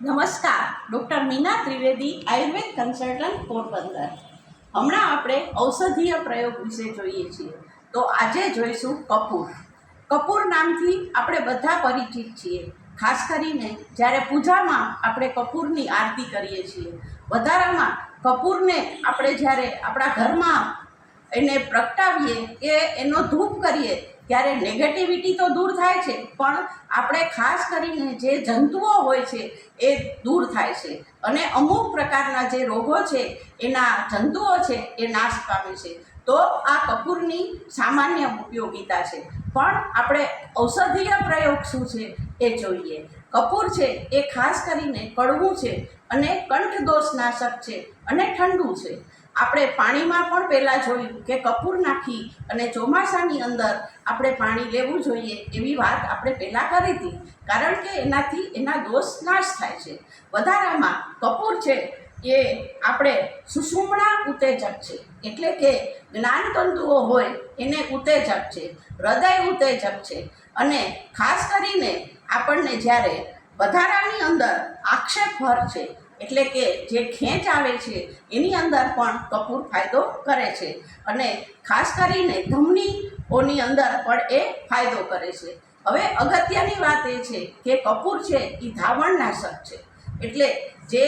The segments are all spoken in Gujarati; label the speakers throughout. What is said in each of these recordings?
Speaker 1: નમસ્કાર, ડૉક્ટર મીના ત્રિવેદી આયુર્વેદ કન્સલ્ટન્ટ પોરબંદર. હમણાં આપણે ઔષધીય પ્રયોગ વિશે જોઈએ છીએ. તો આજે જોઈશું કપૂર. કપૂર નામથી આપણે બધા પરિચિત છીએ. ખાસ કરીને જ્યારે પૂજામાં આપણે કપૂરની આરતી કરીએ છીએ. વધારામાં કપૂરને આપણે જ્યારે આપણા ઘરમાં એને પ્રગટાવીએ કે એનો ધૂપ કરીએ, ત્યારે નેગેટિવિટી તો દૂર થાય છે, પણ આપણે ખાસ કરીને જે જંતુઓ હોય છે, એ દૂર થાય છે. અને અમુક પ્રકારના જે રોગો છે, એના જંતુઓ છે, એ નાશ પામે છે. તો આ કપૂરની સામાન્ય ઉપયોગિતા છે. પણ આપણે ઔષધીય પ્રયોગ શું છે, એ જોઈએ. કપૂર છે, એ ખાસ કરીને કડવું છે, અને કંઠદોષનાશક છે, અને ઠંડુ છે. આપણે પાણીમાં પણ પહેલાં જોયું કે કપૂર નાખી અને ચોમાસાની અંદર આપણે પાણી લેવું જોઈએ એવી વાત આપણે પહેલાં કરી હતી. કારણ કે એનાથી એના દોષ નાશ થાય છે. વધારામાં કપૂર છે એ આપણે સુષુમણા ઉત્તેજક છે. એટલે કે જ્ઞાનતંતુઓ હોય એને ઉત્તેજક છે, હૃદય ઉત્તેજક છે. અને ખાસ કરીને આપણને જ્યારે વધારાની અંદર આક્ષેપભર છે એટલે કે જે ખેંચ આવે છે, એની અંદર પણ કપૂર ફાયદો કરે છે. અને ખાસ કરીને ધમનીઓની અંદર પણ એ ફાયદો કરે છે. હવે અગત્યની વાત એ છે કે કપૂર છે એ ધાવણનાશક છે. એટલે જે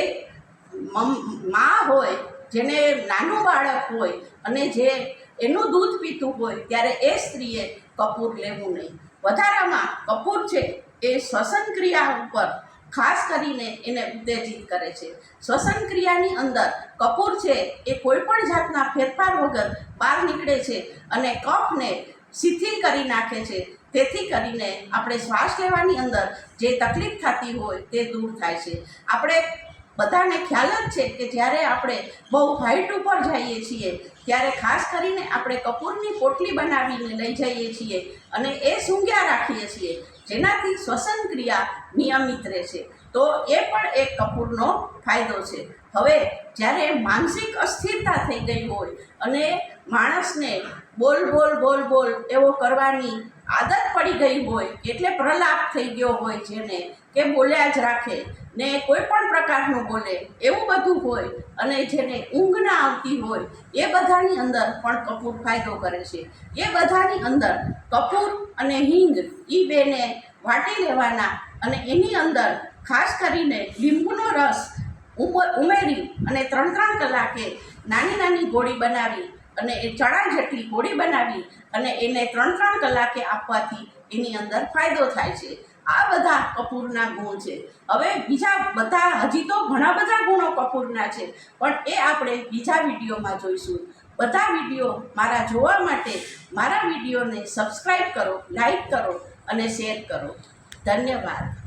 Speaker 1: મા હોય, જેને નાનું બાળક હોય અને જે એનું દૂધ પીતું હોય, ત્યારે એ સ્ત્રીએ કપૂર લેવું નહીં. વધારામાં કપૂર છે, એ શ્વસન ક્રિયા ઉપર ખાસ કરીને એને ઉત્તેજિત કરે છે. શ્વસન ક્રિયાની અંદર કપૂર છે એ કોઈપણ જાતના ફેરફાર વગર બહાર નીકળે છે અને કફને શિથિલ કરી નાખે છે. તેથી કરીને આપણે શ્વાસ લેવાની અંદર જે તકલીફ થતી હોય તે દૂર થાય છે. આપણે બધાને ખ્યાલ જ છે કે જ્યારે આપણે બહુ હાઈટ ઉપર જઈએ છીએ, ત્યારે ખાસ કરીને આપણે કપૂરની પોટલી બનાવીને લઈ જઈએ છીએ અને એ સૂંઘ્યા રાખીએ છીએ, જેનાથી શ્વસન ક્રિયા નિયમિત રહે છે તો એ પણ એક કપૂરનો ફાયદો છે. હવે જ્યારે માનસિક અસ્થિરતા થઈ ગઈ હોય અને માણસને બોલ બોલ બોલ બોલ એવો કરવાની આદત પડી ગઈ હોય, એટલે પ્રલાપ થઈ ગયો હોય જેને કે બોલ્યા જ રાખે, ને કોઈ પણ પ્રકારનું બોલે, એવું બધું હોય અને જેને ઊંઘ ના આવતી હોય, એ બધાની અંદર પણ કપૂર ફાયદો કરે છે. એ બધાની અંદર કપૂર અને હિંગ એ બેને વાટી લેવાના અને એની અંદર ખાસ કરીને લીંબુનો રસ ઉમેરી અને ત્રણ ત્રણ કલાકે નાની નાની ગોળી બનાવી અને એ ચણા જેટલી ગોળી બનાવી અને એને ત્રણ ત્રણ કલાકે આપવાથી એની અંદર ફાયદો થાય છે. આ બધા કપૂરના ગુણ છે. હવે બીજા બધા, હજી તો ઘણા બધા ગુણો કપૂરના છે, પણ એ આપણે બીજા વિડીયોમાં જોઈશું. બધા વીડિયો મારા જોવા માટે મારા વિડીયોને સબસ્ક્રાઈબ કરો લાઈક કરો અને શેર કરો. ધન્યવાદ.